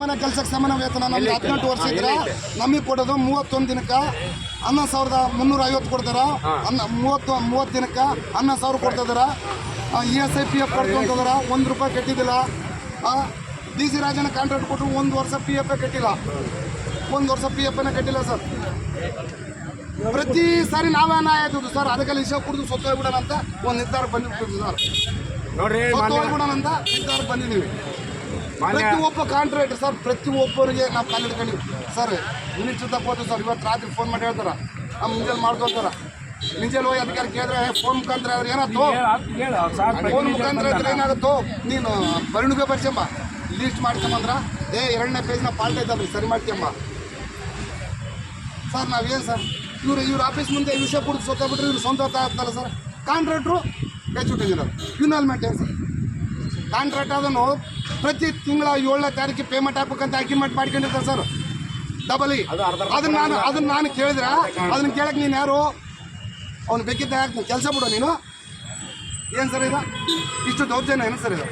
ಮನೆ ಕೆಲಸಕ್ಕೆ ಸಮಾನ ವೇತನ ನಮ್ಗೆ ಹದಿನೆಂಟು ವರ್ಷ ಇದ್ರೆ ನಮಗೆ ಕೊಡೋದು ಮೂವತ್ತೊಂದು ದಿನಕ್ಕೆ ಹನ್ನೊಂದು ಸಾವಿರದ ಮುನ್ನೂರ ಐವತ್ತು ಕೊಡ್ತಾರ. ಅನ್ನ ಮೂವತ್ತು ಮೂವತ್ತು ದಿನಕ್ಕೆ ಹನ್ನೊಂದು ಸಾವಿರ ಕೊಡ್ತಿದಾರ E S I P F ಕಟ್ಕೊಂತದಾರ ಒಂದು ರೂಪಾಯಿ ಕಟ್ಟಿದ್ದಿಲ್ಲ. ಡಿ ಸಿ ರಾಜನ ಕಾಂಟ್ರಾಕ್ಟ್ ಕೊಟ್ಟರು ಒಂದು ವರ್ಷ ಪಿ ಎಫ್ ಕಟ್ಟಿಲ್ಲ. ಒಂದು ವರ್ಷ ಪಿ ಎಫ್ ಕಟ್ಟಿಲ್ಲ ಸರ್. ಪ್ರತಿ ಸಾರಿ ನಾವೇ ನ್ಯಾಯ ಆಯ್ತದ್ದು ಸರ್. ಅದಕ್ಕೆಲ್ಲ ಇಷ್ಟ ಕುಡಿದು ಸೊತ್ತು ಹೋಗ್ಬಿಡೋಣ ಅಂತ ಒಂದು ನಿರ್ಧಾರ ಬಂದ್ಬಿಟ್ಟು ಸರ್. ನೋಡ್ರಿ ಸೊತ್ತು ಹೋಗ್ಬಿಡೋಣ ಅಂತ ನಿರ್ಧಾರ ಬಂದಿದ್ದೀವಿ. ಪ್ರತಿಯೊಬ್ಬ ಕಾಂಟ್ರಾಕ್ಟರ್ ಸರ್ ಪ್ರತಿಯೊಬ್ಬರಿಗೆ ನಾವು ಕಾಲ್ ಹಿಡ್ಕೊಂಡು. ಸರ್ ಮಿನಿಸ್ಟರ್ ತಪ್ಪೋದು ಸರ್ ಇವತ್ತು ರಾತ್ರಿ ಫೋನ್ ಮಾಡಿ ಹೇಳ್ತಾರ. ನಮ್ಮ ಮುಂಜಾನೆ ಮಾಡ್ಕೊತಾರ ಮುಂಜಾನೆ ಹೋಗಿ ಅಧಿಕಾರಿ ಕೇಳಿದ್ರೆ ಫೋನ್ ಮುಖಾಂತರ ಏನಾಯ್ತು? ಅವ್ರು ಸಾರ್ ಫೋನ್ ಮುಖಾಂತರ ಇದ್ರೆ ಏನಾಗುತ್ತೋ ನೀನು ಬರಣಿಗೆ ಬರ್ಸಮ್ಮ ಲೀಸ್ಟ್ ಮಾಡ್ಕೊಂಬಂದ್ರ ಏ ಎರಡನೇ ಪೇಜ್ನ ಪಾಲ್ಟ್ ಐತಲ್ರಿ ಸರಿ ಮಾಡ್ಕೊಂಬ ಸರ್ ನಾವೇನು ಸರ್ ಇವ್ರು ಇವ್ರ ಆಫೀಸ್ ಮುಂದೆ ಈ ವಿಷಯ ಕುಡಿದು ಸೊತ್ತಾಗ್ಬಿಟ್ರೆ ಇವ್ರು ಸ್ವಂತ ಆಗ್ತಲ್ಲ ಸರ್ ಕಾಂಟ್ರಾಕ್ಟ್ರು ಇನ್ವಾಲ್ವ್ಮೆಂಟ್ ಏನು ಸರ್ ಕಾಂಟ್ರಾಕ್ಟ್ ಅದನ್ನು ಪ್ರತಿ ತಿಂಗಳ ಏಳನೇ ತಾರೀಕಿಗೆ ಪೇಮೆಂಟ್ ಹಾಕ್ಬೇಕಂತ ಅಗ್ರಿಮೆಂಟ್ ಮಾಡ್ಕೊಂಡಿರ್ತಾರೆ ಸರ್ ಡಬಲಿ ಅದನ್ನ ನಾನು ಅದನ್ನ ನಾನು ಕೇಳಿದ್ರೆ ಅದನ್ನ ಕೇಳಕ್ಕೆ ನೀನು ಯಾರು? ಅವ್ನು ಬೇಕಿದ್ದ ಹಾಕ್ತೀನಿ ಕೆಲಸ ಬಿಡು ನೀನು. ಏನು ಸರ್ ಇದು? ಇಷ್ಟು ದೌರ್ಜನ್ಯ ಏನು ಸರ್ ಇದು?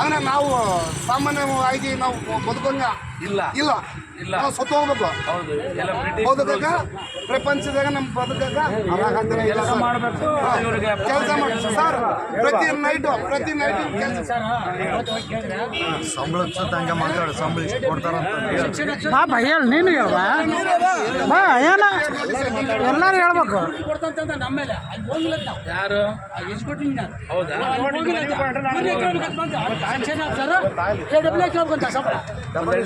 ಅಂದರೆ ನಾವು ಸಾಮಾನ್ಯವಾಗಿ ನಾವು ಬದುಕಂಗ ಇಲ್ಲ ಇಲ್ಲ ಇಲ್ಲ. ನಾವು ಸತ್ತು ಹೋಗ್ಬೇಕು ಹೌದು ಎಲ್ಲ ಪ್ರಪಂಚದಾಗ ನಮ್ಮ ಬದುಕಾಗ ಕೆಲಸ ಮಾಡಬೇಕು ಇವ್ರಿಗೆ ಕೆಲಸ ಮಾಡಿ ಸರ್ ಪ್ರತಿ ನೈಟು ಪ್ರತಿ ನೈಟು ಕೆಲಸ ಸಂಬಳ ಹಂಗೆ ಮಾತಾಡು ಸಂಬಳ ಇಷ್ಟು ಕೊಡ್ತಾರ ಪಾಪ ಹೇಳಿ ನೀನು ಹೇಳುವ ಬಾ ಏನ ಎಲ್ಲರೂ ಹೇಳ್ಬೇಕು ಯಾರು ಹೌದಾ ಡಬಲ್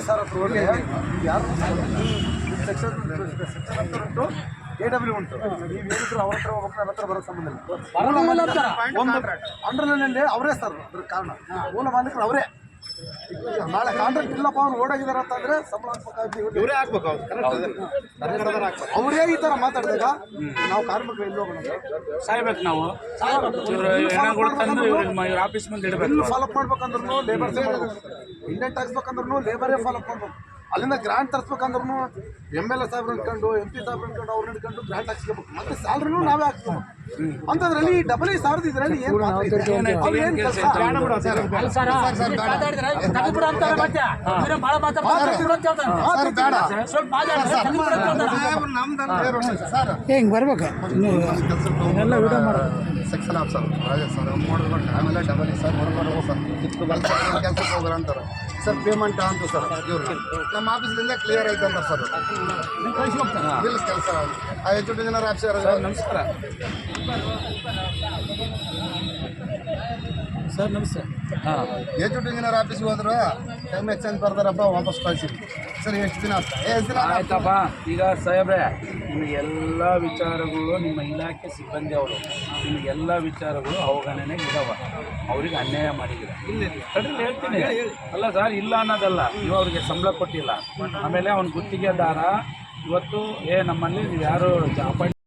ಸರ್ ಯಾರು ಸೆಕ್ಷನ್ ಉಂಟು ಎ ಡಬ್ಲ್ಯೂ ಉಂಟು. ನೀವು ಹೇಳಿದ್ರು ಅವ್ರ ಹತ್ರ ಹೋಗ್ಬೇಕು ನನ್ನ ಹತ್ರ ಬರೋ ಸಂಬಂಧ ಇಲ್ಲ ಒಂದು ಅಂಡರ್ಲೈನಲ್ಲಿ ಅವರೇ ಸರ್ ಅದ್ರ ಕಾರಣ. ಮೂಲ ಮಾಲೀಕರು ಅವರೇ. ನಾಳೆ ಕಾಂಟ್ರಾಕ್ಟ್ ಇಲ್ಲಪ್ಪ ಅವ್ರು ಓಡಾಗಿದಾರ ಅಂತಂದ್ರೆ ಸಂಬಳ ಇವರೇ ಹಾಕ್ಬೇಕು ಅವರೇ. ಈ ತರ ಮಾತಾಡಿದಾಗ ನಾವು ಕಾರ್ಮಿಕರು ಎಲ್ಲಿ ಹೋಗೋಣ? ಸಾಯ್ಬೇಕು ನಾವು. ಇವರು ಆಫೀಸ್ ಮುಂದೆ ಇಡಬೇಕು ಬಿಲ್ ಫಾಲೋ ಮಾಡ್ಬೇಕಂದ್ರೂ ಲೇಬರ್ ಇಂಡೆಂಟ್ ಹಾಕ್ಸ್ಬೇಕಂದ್ರೂ ಲೇಬರೇ ಫಾಲೋ ಮಾಡ್ಬೇಕು ಅಲ್ಲಿಂದ ಗ್ರಾಂಟ್ ತರಿಸ್ಬೇಕಂದ್ರೂ ಎಂ ಎಲ್ ಎ ಸಾಹೇಬ್ರು ಇಟ್ಕೊಂಡು ಎಂ ಪಿ ಸಾಹೇಬ್ರು ಇಟ್ಕೊಂಡು ಅವ್ರನ್ನ ಇಟ್ಕೊಂಡು ಗ್ರಾಂಟ್ ಹಾಕ್ಸ್ಕೋಬೇಕು. ಮತ್ತೆ ಸ್ಯಾಲ್ರಿನೂ ನಾವೇ ಹಾಕ್ಸ್ಬೇಕು ಅಂತದ್ರಲ್ಲಿ ಡಬಲ್ ಸಾವಿರದ ಇದರಲ್ಲಿ ಏನು ಅವ್ರು ಏನು ಕೆಲಸ? ಸರ್. ಬೇಡ. ಸರ್. ಹಿಂಗೆ ಬರ್ಬೇಕು. ಎಲ್ಲ ವಿಡಿಯೋ ಮಾಡು section of sir Rajesh sir ಮಾಡಿದ್ರು ಆಮೇಲೆ ಡಬಲ್ ಸರ್ ನೋಡ್ಕೊಂಡು ಹೋಗಿ ಸರ್ ಇತ್ತು ಬಂದು ಕೆಲಸಕ್ಕೆ ಹೋಗೋಣ ಅಂತಾರೆ. ಸರ್ ಪೇಮೆಂಟ್ ಅಂತ ಸರ್ ಇವ್ರು. ನಮ್ಮ ಆಫೀಸ್ಲಿಂದ ಕ್ಲಿಯರ್ ಐತೆ ಅಂತ ಸರ್ ಬಿಲ್ ಕೆಲಸ ಆ ಹೆಚ್ಚು ಜನರ ಆಫೀಸರ್ ನಮಸ್ಕಾರ. ಸರ್ ನಮಸ್ತೆ. ಹಾಂ. ಎಚ್ ಡಿ ಜನರ ಆಫೀಸ್ಗೆ ಹೋದ್ರೆ ಟೈಮ್ ಎಕ್ಸ್ಚೇಂಜ್ ಬರ್ತಾರಪ್ಪ ವಾಪಸ್ ಕಳಿಸಿ. ಸರ್ ಎಷ್ಟು ದಿನ ಆಗ್ತದೆ ಎಷ್ಟು ದಿನ ಆಯ್ತಪ್ಪ. ಈಗ ಸಾಹೇಬ್ರೆ ನಿಮ್ಮ ಎಲ್ಲ ವಿಚಾರಗಳು ನಿಮ್ಮ ಇಲಾಖೆ ಸಿಬ್ಬಂದಿ ಅವರು ನಿಮ್ಮ ಎಲ್ಲ ವಿಚಾರಗಳು ಅವಗಣನೆ ಇದಾವ. ಅವ್ರಿಗೆ ಅನ್ಯಾಯ ಮಾಡಿದ್ದೀರ? ಕಡಿಮೆ ಹೇಳ್ತೀನಿ. ಅಲ್ಲ ಸರ್ ಇಲ್ಲ ಅನ್ನೋದಲ್ಲ. ನೀವು ಅವ್ರಿಗೆ ಸಂಬಳ ಕೊಟ್ಟಿಲ್ಲ. ಆಮೇಲೆ ಅವ್ನ ಗುತ್ತಿಗೆದಾರ ಇವತ್ತು ಏ ನಮ್ಮಲ್ಲಿ ನೀವು ಯಾರು ಅಪಾಯಿಂಟ್